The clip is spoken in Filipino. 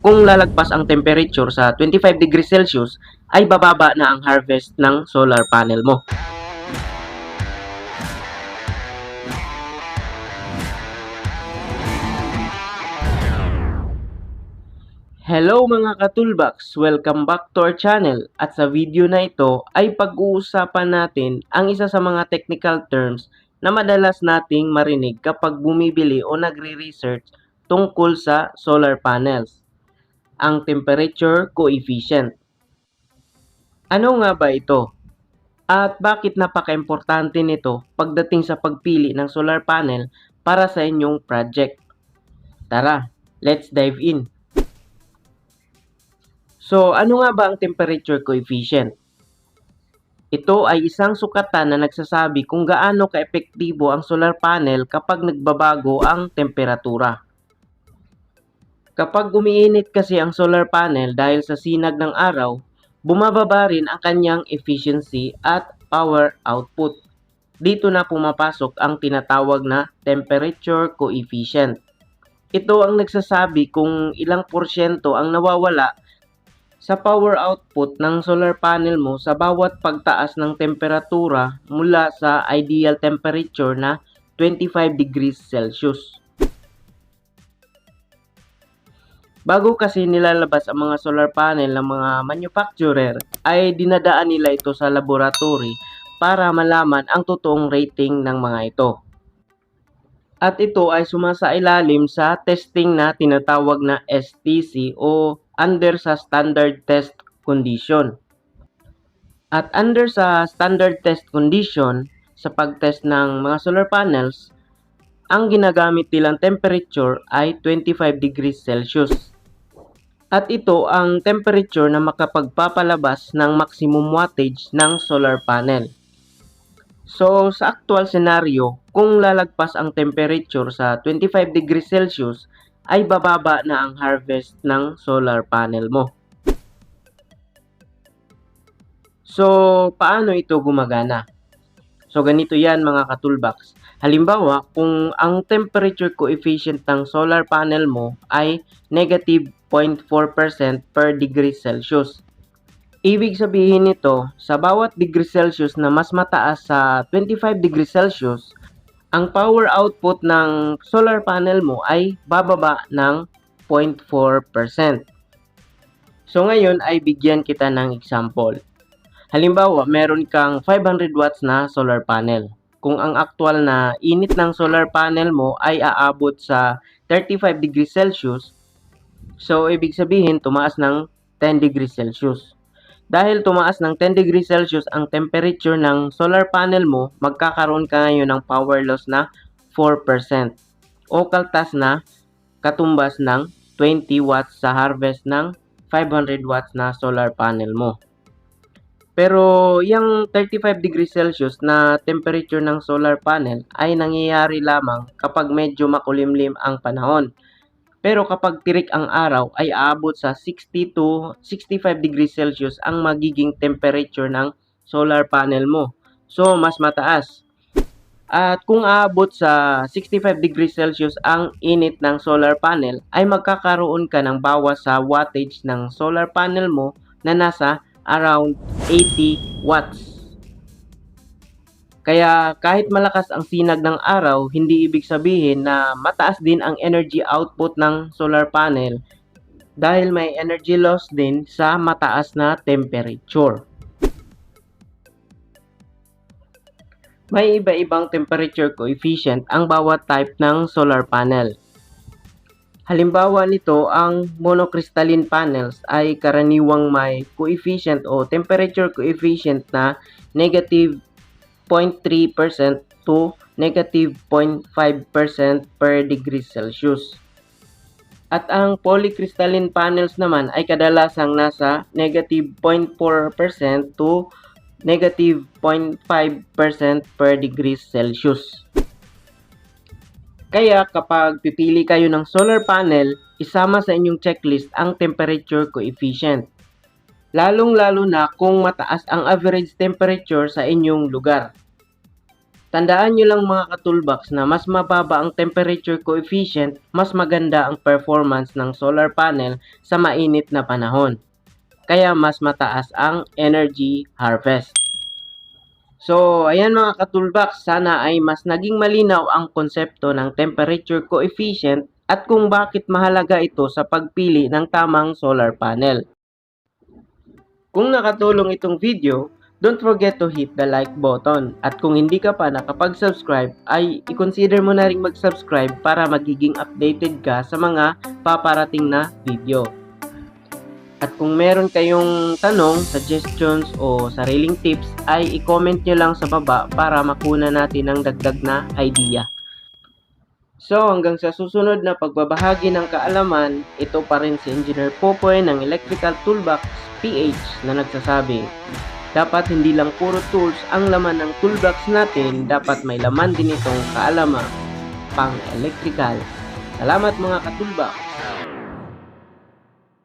kung lalagpas ang temperature sa 25 degrees Celsius, ay bababa na ang harvest ng solar panel mo. Hello mga katulbaks! Welcome back to our channel at sa video na ito ay pag-uusapan natin ang isa sa mga technical terms na madalas nating marinig kapag bumibili o nagre-research tungkol sa solar panels, ang temperature coefficient. Ano nga ba ito? At bakit napaka-importante nito pagdating sa pagpili ng solar panel para sa inyong project? Tara, let's dive in! So, ano nga ba ang temperature coefficient? Ito ay isang sukatan na nagsasabi kung gaano kaepektibo ang solar panel kapag nagbabago ang temperatura. Kapag umiinit kasi ang solar panel dahil sa sinag ng araw, bumababa rin ang kanyang efficiency at power output. Dito na pumapasok ang tinatawag na temperature coefficient. Ito ang nagsasabi kung ilang porsyento ang nawawala sa power output ng solar panel mo sa bawat pagtaas ng temperatura mula sa ideal temperature na 25 degrees Celsius. Bago kasi nilalabas ang mga solar panel ng mga manufacturer ay dinadaan nila ito sa laboratory para malaman ang totoong rating ng mga ito. At ito ay sumasailalim sa testing na tinatawag na STC o under sa standard test condition. At under sa standard test condition, sa pagtest ng mga solar panels, ang ginagamit nilang temperature ay 25 degrees Celsius. At ito ang temperature na makapagpapalabas ng maximum wattage ng solar panel. So, sa actual scenario, kung lalagpas ang temperature sa 25 degrees Celsius, ay bababa na ang harvest ng solar panel mo. So, paano ito gumagana? So, ganito yan mga katulbaks. Halimbawa, kung ang temperature coefficient ng solar panel mo ay negative 0.4% per degree Celsius. Ibig sabihin nito, sa bawat degree Celsius na mas mataas sa 25 degree Celsius, ang power output ng solar panel mo ay bababa ng 0.4%. So ngayon ay bigyan kita ng example. Halimbawa, meron kang 500 watts na solar panel. Kung ang aktual na init ng solar panel mo ay aabot sa 35 degrees Celsius, so ibig sabihin tumaas ng 10 degrees Celsius. Dahil tumaas ng 10 degrees Celsius ang temperature ng solar panel mo, magkakaroon ka ngayon ng power loss na 4% o kaltas na katumbas ng 20 watts sa harvest ng 500 watts na solar panel mo. Pero yung 35 degrees Celsius na temperature ng solar panel ay nangyayari lamang kapag medyo makulimlim ang panahon. Pero kapag tirik ang araw ay aabot sa 60 to 65 degrees Celsius ang magiging temperature ng solar panel mo. So, mas mataas. At kung aabot sa 65 degrees Celsius ang init ng solar panel, ay magkakaroon ka ng bawas sa wattage ng solar panel mo na nasa around 80 watts. Kaya kahit malakas ang sinag ng araw, hindi ibig sabihin na mataas din ang energy output ng solar panel dahil may energy loss din sa mataas na temperature. May iba-ibang temperature coefficient ang bawat type ng solar panel. Halimbawa nito, ang monocrystalline panels ay karaniwang may coefficient o temperature coefficient na negative 0.3% to negative 0.5% per degree Celsius. At ang polycrystalline panels naman ay kadalasang nasa negative 0.4% to negative 0.5% per degree Celsius. Kaya kapag pipili kayo ng solar panel, isama sa inyong checklist ang temperature coefficient. Lalong-lalo na kung mataas ang average temperature sa inyong lugar. Tandaan nyo lang mga ka-toolbox na mas mababa ang temperature coefficient, mas maganda ang performance ng solar panel sa mainit na panahon. Kaya mas mataas ang energy harvest. So, ayan mga ka-toolbox, sana ay mas naging malinaw ang konsepto ng temperature coefficient at kung bakit mahalaga ito sa pagpili ng tamang solar panel. Kung nakatulong itong video, don't forget to hit the like button. At kung hindi ka pa nakapag-subscribe, ay i-consider mo na rin mag-subscribe para magiging updated ka sa mga paparating na video. At kung meron kayong tanong, suggestions o sariling tips, ay i-comment nyo lang sa baba para makuna natin ng dagdag na idea. So hanggang sa susunod na pagbabahagi ng kaalaman, ito pa rin si Engineer Popoy ng Electrical Toolbox PH na nagsasabi, dapat hindi lang puro tools ang laman ng toolbox natin, dapat may laman din itong kaalaman pang electrical. Salamat mga ka-toolbox!